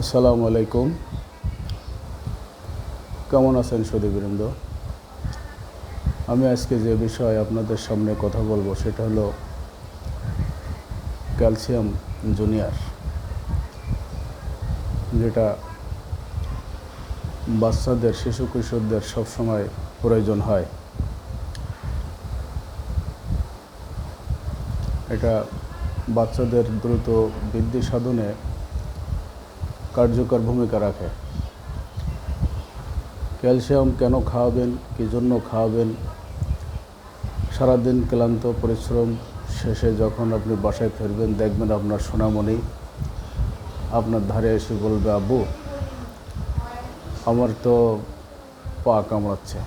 আসসালামু আলাইকুম। কেমন আছেন সুদীবৃন্দ আমি আজকে যে বিষয়ে আপনাদের সামনে কথা বলব সেটা হলো ক্যালসিয়াম জুনিয়র, যেটা বাচ্চাদের, শিশু কিশোরদের সবসময় প্রয়োজন হয়। এটা বাচ্চাদের দ্রুত বৃদ্ধি সাধনে কার্যকর ভূমিকা রাখে। ক্যালসিয়াম কেন খাওয়াবেন কী জন্য খাওয়াবেন? সারাদিন ক্লান্ত, পরিশ্রম শেষে যখন আপনি বাসায় ফিরবেন, দেখবেন আপনার সোনামণি আপনার ধারে এসে বলবে, আব্বু, আমার তো পা কামড়াচ্ছে,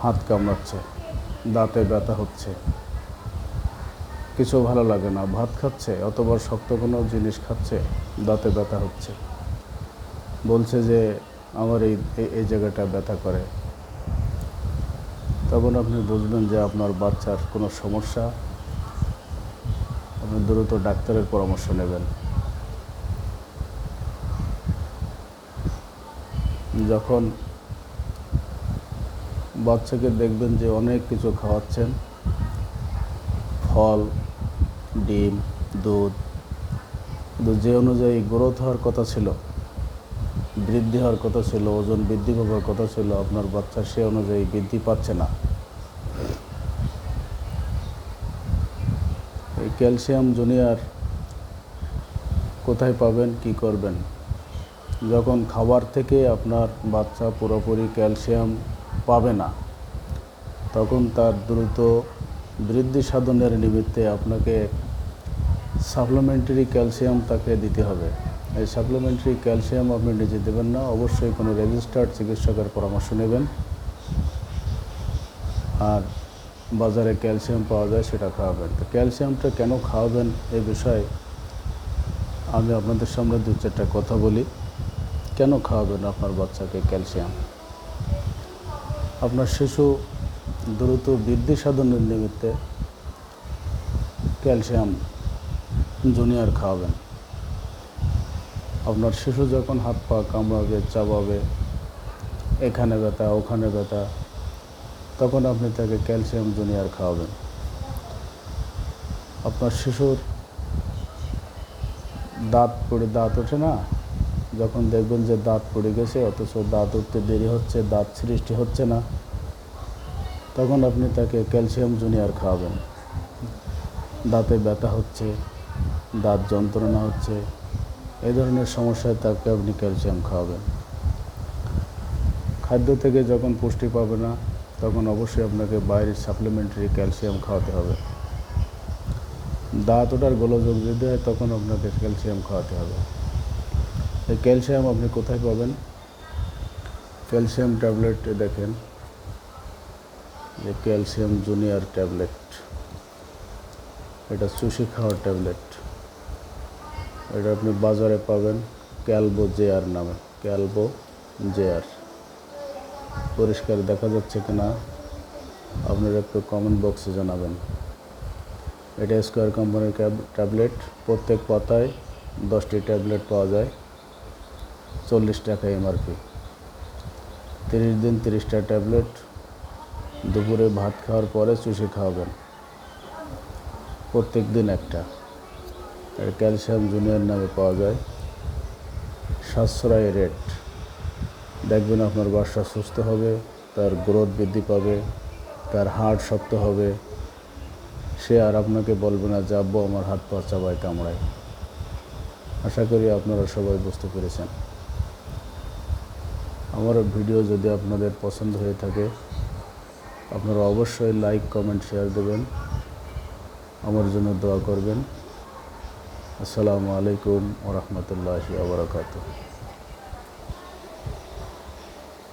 হাত কামড়াচ্ছে, দাঁতে ব্যথা হচ্ছে। কিছু ভালো লাগে না। ভাত খাচ্ছে অতবার শক্ত কোনো জিনিস খাচ্ছে, দাঁতে ব্যথা হচ্ছে। বলছে যে, আমার এই- এই জায়গাটা ব্যথা করে। তখন আপনি বুঝবেন যে আপনার বাচ্চার কোনো সমস্যা। আপনি দ্রুত ডাক্তারের পরামর্শ নেবেন। যখন বাচ্চাকে দেখবেন যে অনেক কিছু খাওয়াচ্ছেন, ফল ডিম, দুধ। কিন্তু যে অনুযায়ী গ্রোথ হওয়ার কথা ছিল, বৃদ্ধি হওয়ার কথা ছিল, ওজন বৃদ্ধি পাওয়ার কথা ছিল, আপনার বাচ্চা সে অনুযায়ী বৃদ্ধি পাচ্ছে না। এই ক্যালসিয়াম জুনিয়র কোথায় পাবেন, কি করবেন? যখন খাবার থেকে আপনার বাচ্চা পুরোপুরি ক্যালসিয়াম পাবে না, তখন তার দ্রুত বৃদ্ধি সাধনের নিমিত্তে আপনাকে সাপ্লিমেন্টারি ক্যালসিয়াম তাকে দিতে হবে। এই সাপ্লিমেন্টারি ক্যালসিয়াম আপনি নিজে দেবেন না, অবশ্যই কোনো রেজিস্টার্ড চিকিৎসকের পরামর্শ নেবেন। আর বাজারে ক্যালসিয়াম পাওয়া যায়, সেটা খাওয়াবেন। তো ক্যালসিয়ামটা কেন খাওয়াবেন এই বিষয়ে আমি আপনাদের সামনে দু চারটা কথা বলি। কেন খাওয়াবেন আপনার বাচ্চাকে ক্যালসিয়াম আপনার শিশু দ্রুত বৃদ্ধি সাধনের নিমিত্তে ক্যালসিয়াম জুনিয়র খাওয়াবেন। আপনার শিশু যখন হাত পা কামড়াবে, চাবাবে, এখানে ব্যথা, ওখানে ব্যথা, তখন আপনি তাকে ক্যালসিয়াম জুনিয়র খাওয়াবেন। আপনার শিশুর দাঁত পড়ে, দাঁত ওঠে না? যখন দেখবেন যে দাঁত পড়ে গেছে, অথচ দাঁত উঠতে দেরি হচ্ছে, দাঁত সৃষ্টি হচ্ছে না। তখন আপনি তাকে ক্যালসিয়াম জুনিয়ার খাওয়াবেন। দাঁতে ব্যথা হচ্ছে, দাঁত যন্ত্রণা হচ্ছে, এই ধরনের সমস্যায় তাকে আপনি ক্যালসিয়াম খাওয়াবেন। খাদ্য থেকে যখন পুষ্টি পাবে না, তখন অবশ্যই আপনাকে বাইরের সাপ্লিমেন্টারি ক্যালসিয়াম খাওয়াতে হবে। দাঁত ওটার গোলযোগ যদি হয়, তখন আপনাকে ক্যালসিয়াম খাওয়াতে হবে। এই ক্যালসিয়াম আপনি কোথায় পাবেন? ক্যালসিয়াম ট্যাবলেট দেখেন। যে ক্যালসিয়াম জুনিয়র ট্যাবলেট, এটা চুষি খাওয়ার ট্যাবলেট। এটা আপনি বাজারে পাবেন ক্যালবো জেয়ার নামে, ক্যালবো জেয়ার। পরিষ্কার দেখা যাচ্ছে কিনা আপনারা একটু কমেন্ট বক্সে জানাবেন। এটা স্কোয়ার কোম্পানির ট্যাবলেট প্রত্যেক পাতায় দশটি ট্যাবলেট পাওয়া যায়। চল্লিশ টাকা এমআরপি তিরিশ দিন তিরিশটা ট্যাবলেট দুপুরে ভাত খাওয়ার পরে চুষে খাওয়াবেন। প্রত্যেক দিন একটা। ক্যালসিয়াম জুনিয়র নামে পাওয়া যায়। সাশ্রয় রেট। দেখবেন আপনার বাসা সুস্থ হবে, তার গ্রোথ বৃদ্ধি পাবে, তার হাড় শক্ত হবে। সে আর আপনাকে বলবে না যে আমার হাত পা চাবায়, কামড়ায়। আশা করি আপনারা সবাই বুঝতে পেরেছেন। আমার ভিডিও যদি আপনাদের পছন্দ হয়ে থাকে আপনারা অবশ্যই লাইক কমেন্ট শেয়ার দেবেন। আমার জন্য দোয়া করবেন। আসসালামু আলাইকুম ওরহমতুল্লাহি আবরকাত